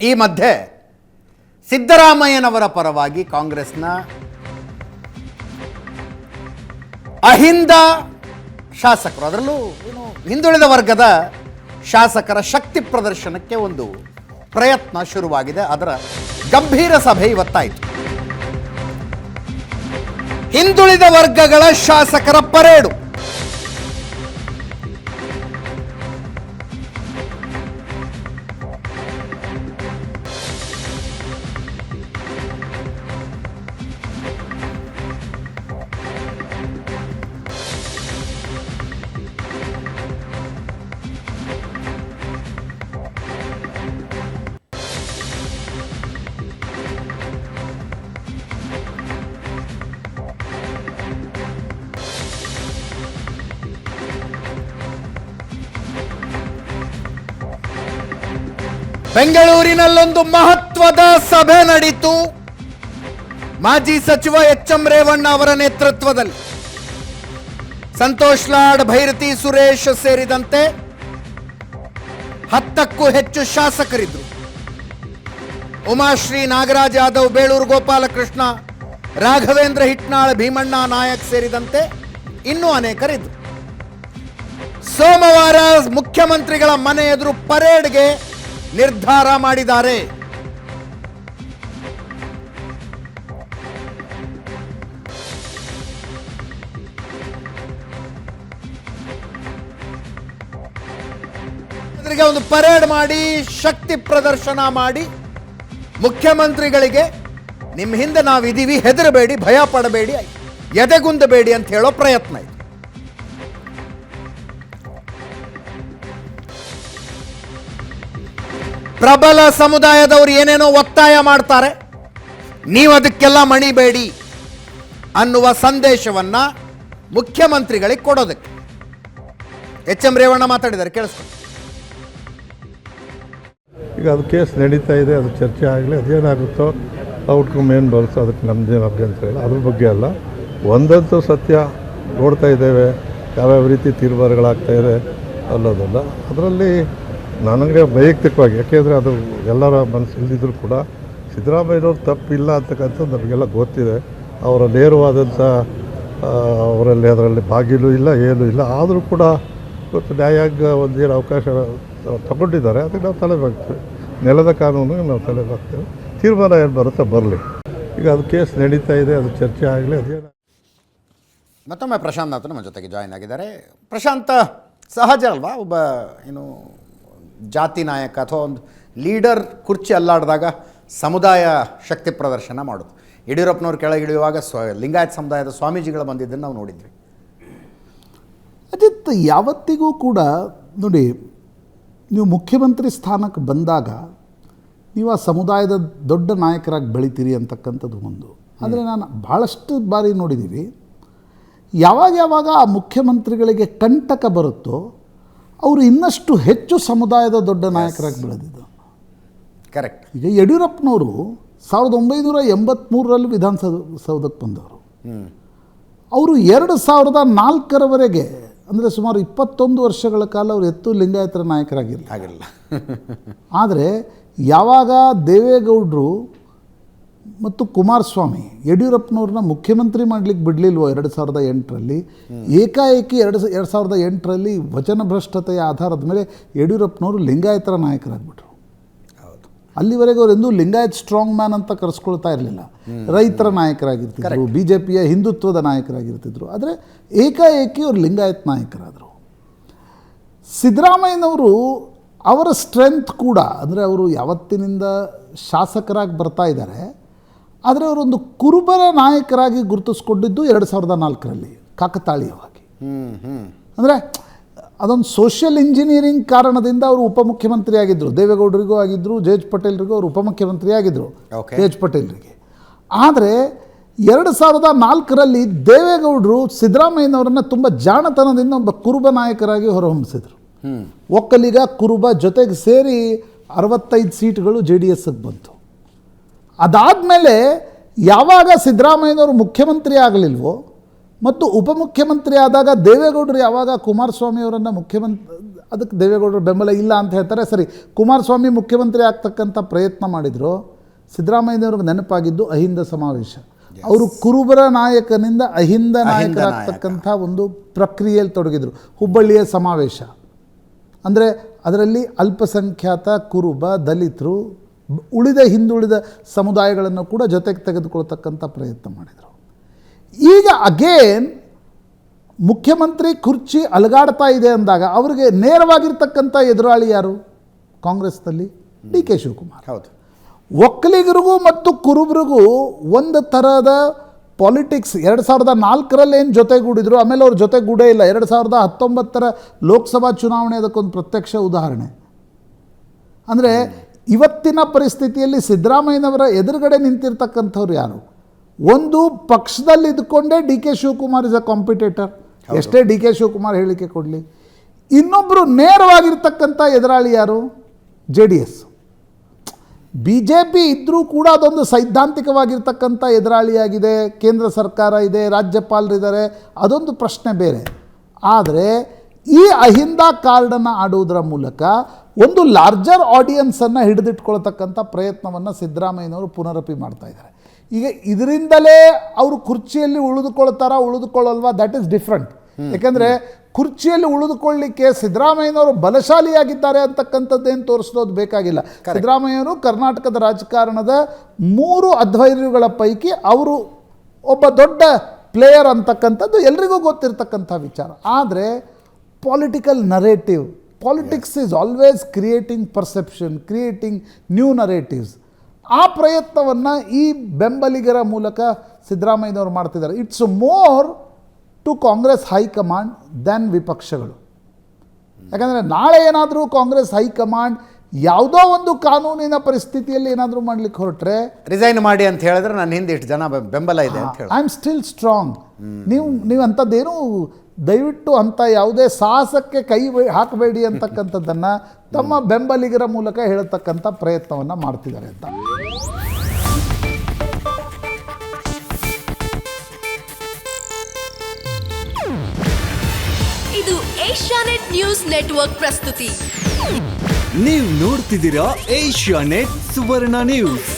ಈ ಮಧ್ಯೆ ಸಿದ್ದರಾಮಯ್ಯನವರ ಪರವಾಗಿ ಕಾಂಗ್ರೆಸ್ನ ಅಹಿಂದ ಶಾಸಕರು, ಅದರಲ್ಲೂ ಹಿಂದುಳಿದ ವರ್ಗದ ಶಾಸಕರ ಶಕ್ತಿ ಪ್ರದರ್ಶನಕ್ಕೆ ಒಂದು ಪ್ರಯತ್ನ ಶುರುವಾಗಿದೆ. ಅದರ ಗಂಭೀರ ಸಭೆ ಇವತ್ತಾಯಿತು. ಹಿಂದುಳಿದ ವರ್ಗಗಳ ಶಾಸಕರ ಪರೇಡು. ಬೆಂಗಳೂರಿನಲ್ಲೊಂದು ಮಹತ್ವದ ಸಭೆ ನಡೀತು. ಮಾಜಿ ಸಚಿವ ಎಚ್ ಎಂ ರೇವಣ್ಣ ಅವರ ನೇತೃತ್ವದಲ್ಲಿ. ಸಂತೋಷ್ ಲಾಡ್, ಭೈರತಿ ಸುರೇಶ್ ಸೇರಿದಂತೆ ಹತ್ತಕ್ಕೂ ಹೆಚ್ಚು ಶಾಸಕರಿದ್ರು ಉಮಾಶ್ರೀ ನಾಗರಾಜ್ ಯಾದವ್, ಬೇಳೂರು ಗೋಪಾಲಕೃಷ್ಣ, ರಾಘವೇಂದ್ರ ಹಿಟ್ನಾಳ್, ಭೀಮಣ್ಣ ನಾಯಕ್ ಸೇರಿದಂತೆ ಇನ್ನೂ ಅನೇಕರಿದ್ರು ಸೋಮವಾರ ಮುಖ್ಯಮಂತ್ರಿಗಳ ಮನೆ ಎದುರು ಪರೇಡ್ಗೆ ನಿರ್ಧಾರ ಮಾಡಿದ್ದಾರೆ. ಒಂದು ಪರೇಡ್ ಮಾಡಿ, ಶಕ್ತಿ ಪ್ರದರ್ಶನ ಮಾಡಿ, ಮುಖ್ಯಮಂತ್ರಿಗಳಿಗೆ ನಿಮ್ಮ ಹಿಂದೆ ನಾವಿದ್ದೀವಿ, ಹೆದರಬೇಡಿ, ಭಯ ಪಡಬೇಡಿ, ಎದೆಗುಂದಬೇಡಿ ಅಂತ ಹೇಳೋ ಪ್ರಯತ್ನ ಇದೆ ಪ್ರಬಲ ಸಮುದಾಯದವರು ಏನೇನೋ ಒತ್ತಾಯ ಮಾಡ್ತಾರೆ. ನೀವು ಅದಕ್ಕೆಲ್ಲ ಮಣಿಬೇಡಿ ಅನ್ನುವ ಸಂದೇಶವನ್ನ ಮುಖ್ಯಮಂತ್ರಿಗಳಿಗೆ ಕೊಡೋದಕ್ಕೆ. ಎಚ್ ಎಂ ರೇವಣ್ಣ ಮಾತಾಡಿದ್ದಾರೆ ಕೇಳಿಸ್ಕೊಂಡು ಈಗ ಅದು ಕೇಸ್ ನಡೀತಾ ಇದೆ, ಅದು ಚರ್ಚೆ ಆಗಲಿ, ಅದೇನಾಗುತ್ತೋ ಔಟ್ಕಮ್ ಏನು ಬರುತ್ತೋ ಅದಕ್ಕೆ ನಮ್ಮದೇನು ಅಭ್ಯಂತರ ಇಲ್ಲ. ಅದ್ರ ಬಗ್ಗೆ ಅಲ್ಲ, ಒಂದಂತೂ ಸತ್ಯ ನೋಡ್ತಾ ಇದ್ದೇವೆ. ಯಾವ್ಯಾವ ರೀತಿ ತೀರ್ಮಾನಗಳಾಗ್ತಾ ಇದೆ ಅನ್ನೋದಲ್ಲ ಅದರಲ್ಲಿ ನನಗೆ ವೈಯಕ್ತಿಕವಾಗಿ, ಯಾಕೆಂದರೆ ಅದು ಎಲ್ಲರ ಮನಸ್ಸು ಇಲ್ಲದಿದ್ದರೂ ಕೂಡ ಸಿದ್ದರಾಮಯ್ಯನವ್ರು ತಪ್ಪಿಲ್ಲ ಅಂತಕ್ಕಂಥದ್ದು ನಮಗೆಲ್ಲ ಗೊತ್ತಿದೆ. ಅವರ ನೇರವಾದಂಥ ಅವರಲ್ಲಿ ಅದರಲ್ಲಿ ಬಾಗಿಲು ಇಲ್ಲ, ಏನೂ ಇಲ್ಲ. ಆದರೂ ಕೂಡ ಇವತ್ತು ನ್ಯಾಯಾಂಗ ಒಂದೇನು ಅವಕಾಶ ತಗೊಂಡಿದ್ದಾರೆ, ಅದಕ್ಕೆ ನಾವು ತಲೆ ಬಾಗ್ತೇವೆ ನೆಲದ ಕಾನೂನು ನಾವು ತಲೆ ಬಾಗ್ತೇವೆ ತೀರ್ಮಾನ ಏನು ಬರುತ್ತೋ ಬರಲಿ. ಈಗ ಅದು ಕೇಸ್ ನಡೀತಾ ಇದೆ, ಅದು ಚರ್ಚೆ ಆಗಲಿ ಅದೇನು ಮತ್ತೊಮ್ಮೆ ಪ್ರಶಾಂತ್ ನಾಥ್ ನಮ್ಮ ಜೊತೆಗೆ ಜಾಯಿನ್ ಆಗಿದ್ದಾರೆ. ಪ್ರಶಾಂತ, ಸಹಜ ಅಲ್ವಾ? ಒಬ್ಬ, ಏನು ಜಾತಿ ನಾಯಕ ಅಥವಾ ಒಂದು ಲೀಡರ್ ಕುರ್ಚಿ ಅಲ್ಲಾಡಿದಾಗ ಸಮುದಾಯ ಶಕ್ತಿ ಪ್ರದರ್ಶನ ಮಾಡೋದು. ಯಡಿಯೂರಪ್ಪನವ್ರು ಕೆಳಗಿಳಿಯುವಾಗ ಸ್ವ ಲಿಂಗಾಯತ ಸಮುದಾಯದ ಸ್ವಾಮೀಜಿಗಳು ಬಂದಿದ್ದನ್ನು ನಾವು ನೋಡಿದ್ವಿ. ಅಜಿತ್ ಯಾವತ್ತಿಗೂ ಕೂಡ ನೋಡಿ ನೀವು ಮುಖ್ಯಮಂತ್ರಿ ಸ್ಥಾನಕ್ಕೆ ಬಂದಾಗ ನೀವು ಆ ಸಮುದಾಯದ ದೊಡ್ಡ ನಾಯಕರಾಗಿ ಬೆಳಿತೀರಿ ಅಂತಕ್ಕಂಥದ್ದು ಒಂದು. ಆದರೆ ನಾನು ಭಾಳಷ್ಟು ಬಾರಿ ನೋಡಿದ್ದೀವಿ ಯಾವಾಗ ಯಾವಾಗ ಆ ಮುಖ್ಯಮಂತ್ರಿಗಳಿಗೆ ಕಂಟಕ ಬರುತ್ತೋ ಅವರು ಇನ್ನಷ್ಟು ಹೆಚ್ಚು ಸಮುದಾಯದ ದೊಡ್ಡ ನಾಯಕರಾಗಿ ಬೆಳೆದಿದ್ದು. ಕರೆಕ್ಟ್ ಈಗ ಯಡಿಯೂರಪ್ಪನವರು ಸಾವಿರದ ಒಂಬೈನೂರ ಎಂಬತ್ತ್ಮೂರರಲ್ಲಿ ವಿಧಾನಸೌಧಕ್ಕೆ ಬಂದವರು. ಅವರು ಎರಡು ಸಾವಿರದ ನಾಲ್ಕರವರೆಗೆ ಅಂದರೆ ಸುಮಾರು ಇಪ್ಪತ್ತೊಂದು ವರ್ಷಗಳ ಕಾಲ ಅವರು ಎತ್ತು ಲಿಂಗಾಯತರ ನಾಯಕರಾಗಿರಲಿಲ್ಲ. ಆಗಿಲ್ಲ ಆದರೆ ಯಾವಾಗ ದೇವೇಗೌಡರು ಮತ್ತು ಕುಮಾರಸ್ವಾಮಿ ಯಡಿಯೂರಪ್ಪನವ್ರನ್ನ ಮುಖ್ಯಮಂತ್ರಿ ಮಾಡಲಿಕ್ಕೆ ಬಿಡಲಿಲ್ವೋ ಎರಡು ಸಾವಿರದ ಎಂಟರಲ್ಲಿ? ಏಕಾಏಕಿ ಎರಡು ಸ- ಎರಡು ಸಾವಿರದ ಎಂಟರಲ್ಲಿ ವಚನಭ್ರಷ್ಟತೆಯ ಆಧಾರದ ಮೇಲೆ ಯಡಿಯೂರಪ್ಪನವರು ಲಿಂಗಾಯತರ ನಾಯಕರಾಗ್ಬಿಟ್ರು. ಹೌದು. ಅಲ್ಲಿವರೆಗೆ ಅವರೆಂದೂ ಲಿಂಗಾಯತ್ ಸ್ಟ್ರಾಂಗ್ ಮ್ಯಾನ್ ಅಂತ ಕರೆಸ್ಕೊಳ್ತಾ ಇರಲಿಲ್ಲ. ರೈತರ ನಾಯಕರಾಗಿರ್ತಿದ್ರು ಬಿ ಜೆ ಪಿಯ ಹಿಂದುತ್ವದ ನಾಯಕರಾಗಿರ್ತಿದ್ರು. ಆದರೆ ಏಕಾಏಕಿ ಅವರು ಲಿಂಗಾಯತ್ ನಾಯಕರಾದರು. ಸಿದ್ದರಾಮಯ್ಯನವರು ಅವರ ಸ್ಟ್ರೆಂತ್ ಕೂಡ ಅಂದರೆ ಅವರು ಯಾವತ್ತಿನಿಂದ ಶಾಸಕರಾಗಿ ಬರ್ತಾ ಇದ್ದಾರೆ ಆದರೆ ಅವರೊಂದು ಕುರುಬರ ನಾಯಕರಾಗಿ ಗುರುತಿಸ್ಕೊಂಡಿದ್ದು ಎರಡು ಸಾವಿರದ ನಾಲ್ಕರಲ್ಲಿ ಕಾಕತಾಳೀಯವಾಗಿ. ಅಂದರೆ ಅದೊಂದು ಸೋಷಿಯಲ್ ಇಂಜಿನಿಯರಿಂಗ್ ಕಾರಣದಿಂದ ಅವರು ಉಪಮುಖ್ಯಮಂತ್ರಿ ಆಗಿದ್ದರು ದೇವೇಗೌಡರಿಗೂ ಆಗಿದ್ದರು ಜಯೇಶ್ ಪಟೇಲ್ರಿಗೂ ಅವರು ಉಪಮುಖ್ಯಮಂತ್ರಿ ಆಗಿದ್ದರು ಜೆ ಎಚ್ ಪಟೇಲ್ರಿಗೆ. ಆದರೆ ಎರಡು ಸಾವಿರದ ನಾಲ್ಕರಲ್ಲಿ ದೇವೇಗೌಡರು ಸಿದ್ದರಾಮಯ್ಯನವರನ್ನು ತುಂಬ ಜಾಣತನದಿಂದ ಒಬ್ಬ ಕುರುಬ ನಾಯಕರಾಗಿ ಹೊರಹೊಮ್ಮಿಸಿದರು. ಒಕ್ಕಲಿಗ ಕುರುಬ ಜೊತೆಗೆ ಸೇರಿ ಅರವತ್ತೈದು ಸೀಟ್ಗಳು ಜೆ ಡಿ ಎಸ್ಗೆ ಬಂತು. ಅದಾದಮೇಲೆ ಯಾವಾಗ ಸಿದ್ದರಾಮಯ್ಯನವರು ಮುಖ್ಯಮಂತ್ರಿ ಆಗಲಿಲ್ವೋ ಮತ್ತು ಉಪಮುಖ್ಯಮಂತ್ರಿ ಆದಾಗ ದೇವೇಗೌಡರು ಯಾವಾಗ ಕುಮಾರಸ್ವಾಮಿಯವರನ್ನು ಮುಖ್ಯಮಂತ್ರಿ ಅದಕ್ಕೆ ದೇವೇಗೌಡರು ಬೆಂಬಲ ಇಲ್ಲ ಅಂತ ಹೇಳ್ತಾರೆ. ಸರಿ ಕುಮಾರಸ್ವಾಮಿ ಮುಖ್ಯಮಂತ್ರಿ ಆಗ್ತಕ್ಕಂಥ ಪ್ರಯತ್ನ ಮಾಡಿದರು. ಸಿದ್ದರಾಮಯ್ಯನವ್ರಿಗೆ ನೆನಪಾಗಿದ್ದು ಅಹಿಂದ ಸಮಾವೇಶ. ಅವರು ಕುರುಬರ ನಾಯಕನಿಂದ ಅಹಿಂದ ನಾಯಕರಾಗ್ತಕ್ಕಂಥ ಒಂದು ಪ್ರಕ್ರಿಯೆಯಲ್ಲಿ ತೊಡಗಿದರು. ಹುಬ್ಬಳ್ಳಿಯ ಸಮಾವೇಶ. ಅಂದರೆ ಅದರಲ್ಲಿ ಅಲ್ಪಸಂಖ್ಯಾತ ಕುರುಬ ದಲಿತರು ಉಳಿದ ಹಿಂದುಳಿದ ಸಮುದಾಯಗಳನ್ನು ಕೂಡ ಜೊತೆಗೆ ತೆಗೆದುಕೊಳ್ತಕ್ಕಂಥ ಪ್ರಯತ್ನ ಮಾಡಿದರು. ಈಗ ಅಗೇನ್ ಮುಖ್ಯಮಂತ್ರಿ ಕುರ್ಚಿ ಅಲಗಾಡ್ತಾ ಇದೆ ಅಂದಾಗ ಅವರಿಗೆ ನೇರವಾಗಿರ್ತಕ್ಕಂಥ ಎದುರಾಳಿ ಯಾರು? ಕಾಂಗ್ರೆಸ್ನಲ್ಲಿ ಡಿ ಕೆ ಶಿವಕುಮಾರ್. ಹೌದು. ಒಕ್ಕಲಿಗರಿಗೂ ಮತ್ತು ಕುರುಬರಿಗೂ ಒಂದು ಥರದ ಪಾಲಿಟಿಕ್ಸ್ ಎರಡು ಸಾವಿರದ ನಾಲ್ಕರಲ್ಲಿ ಏನು ಜೊತೆಗೂಡಿದ್ರು? ಆಮೇಲೆ ಅವ್ರ ಜೊತೆಗೂಡೇ ಇಲ್ಲ. ಎರಡು ಸಾವಿರದ ಹತ್ತೊಂಬತ್ತರ ಲೋಕಸಭಾ ಚುನಾವಣೆ ಅದಕ್ಕೊಂದು ಪ್ರತ್ಯಕ್ಷ ಉದಾಹರಣೆ. ಅಂದರೆ ಇವತ್ತಿನ ಪರಿಸ್ಥಿತಿಯಲ್ಲಿ ಸಿದ್ದರಾಮಯ್ಯನವರ ಎದುರುಗಡೆ ನಿಂತಿರ್ತಕ್ಕಂಥವ್ರು ಯಾರು? ಒಂದು ಪಕ್ಷದಲ್ಲಿ ಇದ್ಕೊಂಡೇ D K Shivakumar is a competitor ಎಷ್ಟೇ ಡಿ ಕೆ ಶಿವಕುಮಾರ್ ಹೇಳಿಕೆ ಕೊಡಲಿ. ಇನ್ನೊಬ್ಬರು ನೇರವಾಗಿರ್ತಕ್ಕಂಥ ಎದುರಾಳಿ ಯಾರು? J D S. B J P ಇದ್ದರೂ ಕೂಡ ಅದೊಂದು ಸೈದ್ಧಾಂತಿಕವಾಗಿರ್ತಕ್ಕಂಥ ಎದುರಾಳಿಯಾಗಿದೆ. ಕೇಂದ್ರ ಸರ್ಕಾರ ಇದೆ ರಾಜ್ಯಪಾಲರಿದ್ದಾರೆ. ಅದೊಂದು ಪ್ರಶ್ನೆ ಬೇರೆ. ಆದರೆ ಈ ಅಹಿಂದ ಕಾರ್ಡನ್ನು ಆಡುವುದರ ಮೂಲಕ ಒಂದು ಲಾರ್ಜರ್ ಆಡಿಯನ್ಸನ್ನು ಹಿಡಿದಿಟ್ಕೊಳ್ತಕ್ಕಂಥ ಪ್ರಯತ್ನವನ್ನು ಸಿದ್ದರಾಮಯ್ಯನವರು ಪುನರಪಿ ಮಾಡ್ತಾ ಇದ್ದಾರೆ. ಈಗ ಇದರಿಂದಲೇ ಅವರು ಕುರ್ಚಿಯಲ್ಲಿ ಉಳಿದುಕೊಳ್ತಾರಾ ಉಳಿದುಕೊಳ್ಳಲ್ವಾ? ದಟ್ ಈಸ್ ಡಿಫ್ರೆಂಟ್ ಯಾಕಂದರೆ ಕುರ್ಚಿಯಲ್ಲಿ ಉಳಿದುಕೊಳ್ಳಿಕ್ಕೆ ಸಿದ್ದರಾಮಯ್ಯನವರು ಬಲಶಾಲಿಯಾಗಿದ್ದಾರೆ ಅಂತಕ್ಕಂಥದ್ದೇನು ತೋರಿಸೋದು ಬೇಕಾಗಿಲ್ಲ. ಸಿದ್ದರಾಮಯ್ಯವರು ಕರ್ನಾಟಕದ ರಾಜಕಾರಣದ ಮೂರು ಅಧ್ವೈರ್ಯಗಳ ಪೈಕಿ ಅವರು ಒಬ್ಬ ದೊಡ್ಡ ಪ್ಲೇಯರ್ ಅಂತಕ್ಕಂಥದ್ದು ಎಲ್ರಿಗೂ ಗೊತ್ತಿರತಕ್ಕಂಥ ವಿಚಾರ. ಆದರೆ political narrative politics is always creating perception creating new narratives ಆ ಪ್ರಯತ್ನವನ್ನು ಈ ಬೆಂಬಲಿಗರ ಮೂಲಕ ಸಿದ್ದರಾಮಯ್ಯನವರು ಮಾಡ್ತಿದ್ದಾರೆ. It's more to Congress high command than ವಿಪಕ್ಷಗಳು. ಯಾಕಂದರೆ ನಾಳೆ ಏನಾದರೂ ಕಾಂಗ್ರೆಸ್ ಹೈಕಮಾಂಡ್ ಯಾವುದೋ ಒಂದು ಕಾನೂನಿನ ಪರಿಸ್ಥಿತಿಯಲ್ಲಿ ಏನಾದರೂ ಮಾಡ್ಲಿಕ್ಕೆ ಹೊರಟ್ರೆ ರಿಸೈನ್ ಮಾಡಿ ಅಂತ ಹೇಳಿದ್ರೆ ನನ್ನ ಹಿಂದೆ ಇಷ್ಟು ಜನ ಬೆಂಬಲ ಇದೆ ಅಂತ ಹೇಳಿ ಐ ಆಮ್ ಸ್ಟಿಲ್ ಸ್ಟ್ರಾಂಗ್ ನೀವು ನೀವು ಅಂಥದ್ದೇನು ದಯವಿಟ್ಟು ಅಂಥ ಯಾವುದೇ ಸಾಹಸಕ್ಕೆ ಕೈ ಹಾಕಬೇಡಿ ಅಂತಕ್ಕಂಥದ್ದನ್ನು ತಮ್ಮ ಬೆಂಬಲಿಗರ ಮೂಲಕ ಹೇಳತಕ್ಕಂಥ ಪ್ರಯತ್ನವನ್ನು ಮಾಡ್ತಿದ್ದಾರೆ ಅಂತ. ಇದು ಏಷ್ಯಾನೆಟ್ ನ್ಯೂಸ್ ನೆಟ್ವರ್ಕ್ ಪ್ರಸ್ತುತಿ. ನೀವು ನೋಡ್ತಿದ್ದೀರಾ ಏಷ್ಯಾ ನೆಟ್ ಸುವರ್ಣ ನ್ಯೂಸ್.